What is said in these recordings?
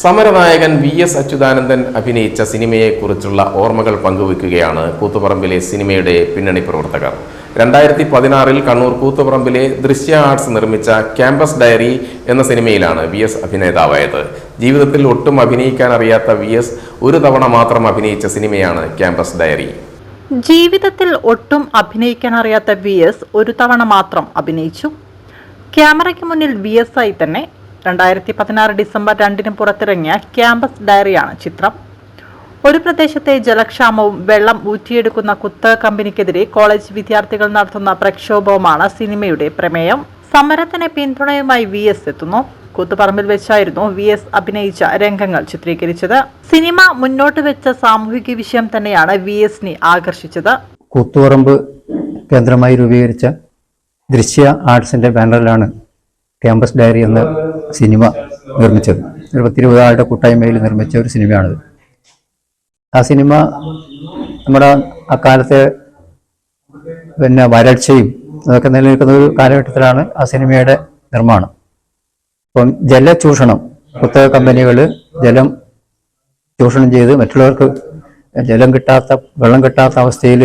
സമരനായകൻ V S Achuthanandan അഭിനയിച്ച സിനിമയെക്കുറിച്ചുള്ള ഓർമ്മകൾ പങ്കുവെക്കുകയാണ് കൂത്തുപറമ്പിലെ സിനിമയുടെ പിന്നണി പ്രവർത്തകർ. രണ്ടായിരത്തി പതിനാറിൽ കണ്ണൂർ കൂത്തുപറമ്പിലെ ദൃശ്യ ആർട്സ് നിർമ്മിച്ച ക്യാമ്പസ് ഡയറി എന്ന സിനിമയിലാണ് വി എസ് അഭിനേതാവായത്. ജീവിതത്തിൽ ഒട്ടും അഭിനയിക്കാൻ അറിയാത്ത വി എസ് ഒരു തവണ മാത്രം അഭിനയിച്ച സിനിമയാണ് ക്യാമ്പസ് ഡയറി. ജീവിതത്തിൽ ഒട്ടും അഭിനയിക്കാൻ അറിയാത്ത വി എസ് ഒരു തവണ മാത്രം അഭിനയിച്ചു. ക്യാമറയ്ക്ക് മുന്നിൽ വി എസ് ആയി തന്നെ രണ്ടായിരത്തി പതിനാറ് ഡിസംബർ രണ്ടിന് പുറത്തിറങ്ങിയ ക്യാമ്പസ് ഡയറിയാണ് ചിത്രം. ഒരു പ്രദേശത്തെ ജലക്ഷാമവും വെള്ളം ഊറ്റിയെടുക്കുന്ന കുത്തക കമ്പനിക്കെതിരെ കോളേജ് വിദ്യാർത്ഥികൾ നടത്തുന്ന പ്രക്ഷോഭവുമാണ് സിനിമയുടെ പ്രമേയം. സമരത്തിന് പിന്തുണയുമായി വി എസ് എത്തുന്നു. കൂത്തുപറമ്പിൽ വെച്ചായിരുന്നു വി എസ് അഭിനയിച്ച രംഗങ്ങൾ ചിത്രീകരിച്ചത്. സിനിമ മുന്നോട്ട് വെച്ച സാമൂഹിക വിഷയം തന്നെയാണ് വി എസിനെ ആകർഷിച്ചത്. കൂത്തുപറമ്പ് കേന്ദ്രമായി രൂപീകരിച്ച ദൃശ്യ ആർട്സിന്റെ ബാനറിലാണ് ക്യാമ്പസ് ഡയറി എന്ന സിനിമ നിർമ്മിച്ചത്. ഒരു പത്തിരുപത് ആളുടെ കൂട്ടായ്മയിൽ നിർമ്മിച്ച ഒരു സിനിമയാണിത്. ആ സിനിമ നമ്മുടെ അക്കാലത്തെ പിന്നെ വരൾച്ചയും അതൊക്കെ നിലനിൽക്കുന്ന ഒരു കാലഘട്ടത്തിലാണ് ആ സിനിമയുടെ നിർമ്മാണം. അപ്പം ജലചൂഷണം പുസ്തക കമ്പനികൾ ജലം ചൂഷണം ചെയ്ത് മറ്റുള്ളവർക്ക് ജലം കിട്ടാത്ത വെള്ളം കിട്ടാത്ത അവസ്ഥയിൽ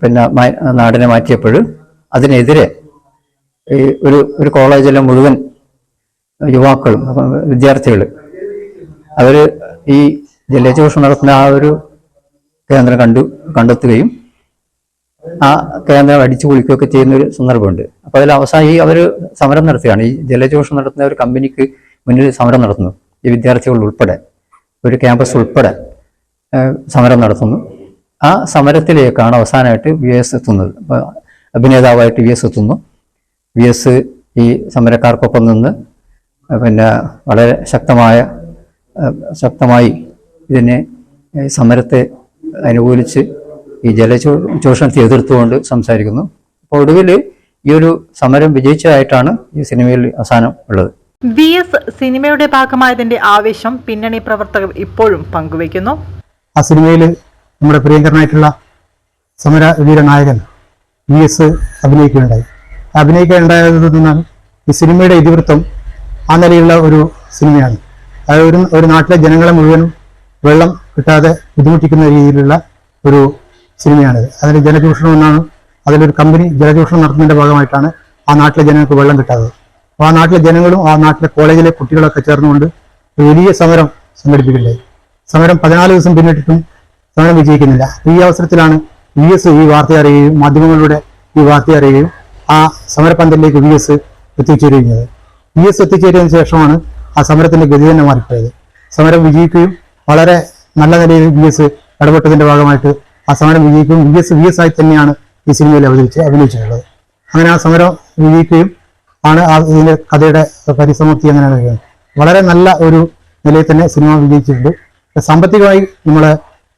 പിന്നെ നാടിനെ മാറ്റിയപ്പോൾ അതിനെതിരെ ഈ ഒരു ഒരു കോളേജിലെ മുഴുവൻ യുവാക്കളും വിദ്യാർത്ഥികൾ അവർ ഈ ജലചൂഷണം നടത്തുന്ന ആ ഒരു കേന്ദ്രം കണ്ടു കണ്ടെത്തുകയും ആ കേന്ദ്രം അടിച്ചു പൊളിക്കുകയൊക്കെ ചെയ്യുന്ന ഒരു സന്ദർഭമുണ്ട്. അപ്പോൾ അതിൽ അവസാനം ഈ അവർ സമരം നടത്തുകയാണ്. ഈ ജലചൂഷണം നടത്തുന്ന ഒരു കമ്പനിക്ക് മുന്നിൽ സമരം നടത്തുന്നു. ഈ വിദ്യാർത്ഥികൾ ഉൾപ്പെടെ ഒരു ക്യാമ്പസ് ഉൾപ്പെടെ സമരം നടത്തുന്നു. ആ സമരത്തിലേക്കാണ് അവസാനമായിട്ട് വി എസ് എത്തുന്നത്. അഭിനേതാവായിട്ട് വി എസ് എത്തുന്നു. വി എസ് ഈ സമരക്കാർക്കൊപ്പം നിന്ന് പിന്നെ വളരെ ശക്തമായ ശക്തമായി ഇതിനെ സമരത്തെ അനുകൂലിച്ച് ഈ ജലചൂ ചൂഷണത്തെ എതിർത്തുകൊണ്ട് സംസാരിക്കുന്നു. അപ്പോൾ ഒടുവിൽ ഈ ഒരു സമരം വിജയിച്ചതായിട്ടാണ് ഈ സിനിമയിൽ അവസാനം ഉള്ളത്. വി എസ് സിനിമയുടെ ഭാഗമായതിന്റെ ആവേശം പിന്നണി പ്രവർത്തകർ ഇപ്പോഴും പങ്കുവയ്ക്കുന്നു. ആ സിനിമയിൽ നമ്മുടെ പ്രിയങ്കരനായിട്ടുള്ള സമര വീരനായകൻ വി എസ് അഭിനയിക്കുകയുണ്ടായി. നിന്നാണ് ഈ സിനിമയുടെ ഇതിവൃത്തം ആ നിലയിലുള്ള ഒരു സിനിമയാണ്. അതായത് ഒരു ഒരു നാട്ടിലെ ജനങ്ങളെ മുഴുവൻ വെള്ളം കിട്ടാതെ ബുദ്ധിമുട്ടിക്കുന്ന രീതിയിലുള്ള ഒരു സിനിമയാണിത്. അതിന് ജലചൂഷണം എന്നാണ് അതിലൊരു കമ്പനി ജലചൂഷണം നടത്തുന്നതിന്റെ ഭാഗമായിട്ടാണ് ആ നാട്ടിലെ ജനങ്ങൾക്ക് വെള്ളം കിട്ടാത്തത്. അപ്പോൾ ആ നാട്ടിലെ ജനങ്ങളും ആ നാട്ടിലെ കോളേജിലെ കുട്ടികളൊക്കെ ചേർന്നുകൊണ്ട് വലിയ സമരം സംഘടിപ്പിക്കുകയുണ്ടായി സമരം പതിനാല് ദിവസം പിന്നിട്ടിട്ടും സമരം വിജയിക്കുന്നില്ല. ഈ അവസരത്തിലാണ് വി എസ് ഈ വാർത്ത അറിയുകയും മാധ്യമങ്ങളിലൂടെ ഈ വാർത്ത അറിയുകയും ആ സമരപന്തലിലേക്ക് വി എസ് എത്തിച്ചേരുകയത് വി എസ് എത്തിച്ചേരിയതിനു ശേഷമാണ് ആ സമരത്തിന്റെ ഗതി തന്നെ മാറിപ്പോയത്. സമരം വിജയിക്കുകയും വളരെ നല്ല നിലയിൽ വി എസ് ഇടപെട്ടതിന്റെ ഭാഗമായിട്ട് ആ സമരം വിജയിക്കുകയും വി എസ് വി എസ് ആയി തന്നെയാണ് ഈ സിനിമയിൽ അവതരിച്ച് അഭിനയിച്ചിട്ടുള്ളത്. അങ്ങനെ ആ സമരം വിജയിക്കുകയും ആണ് ആ ഇതിന്റെ കഥയുടെ പരിസമാപ്തി അങ്ങനെ കഴിയുന്നത് വളരെ നല്ല ഒരു നിലയിൽ തന്നെ സിനിമ വിജയിച്ചിട്ടുണ്ട്. സാമ്പത്തികമായി നമ്മളെ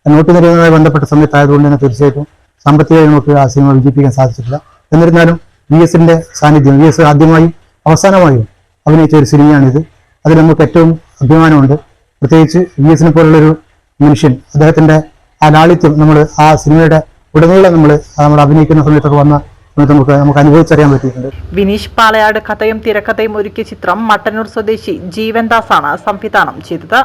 നോട്ട് നിരോധനവുമായി ബന്ധപ്പെട്ട സമയത്തായതുകൊണ്ട് തന്നെ തീർച്ചയായിട്ടും സാമ്പത്തികമായി നമുക്ക് ആ സിനിമ വിജയിപ്പിക്കാൻ സാധിച്ചിട്ടില്ല. എന്നിരുന്നാലും വി എസിന്റെ സാന്നിധ്യം വി എസ് ആദ്യമായും അവസാനമായും അഭിനയിച്ച ഒരു സിനിമയാണിത്. അതിൽ നമുക്ക് ഏറ്റവും അഭിമാനമുണ്ട്. പ്രത്യേകിച്ച് വി എസിനെ പോലുള്ളൊരു മനുഷ്യൻ അദ്ദേഹത്തിന്റെ ആ ലാളിത്യം നമ്മൾ ആ സിനിമയുടെ ഉടനീളം നമ്മൾ നമ്മൾ അഭിനയിക്കുന്ന സമയത്തൊക്കെ വന്ന നമുക്ക് വിനീഷ് പാലയാട് കഥയും തിരക്കഥയും ഒരുക്കിയ ചിത്രം മട്ടന്നൂർ സ്വദേശി ജീവൻദാസ് ആണ് സംവിധാനം ചെയ്തത്.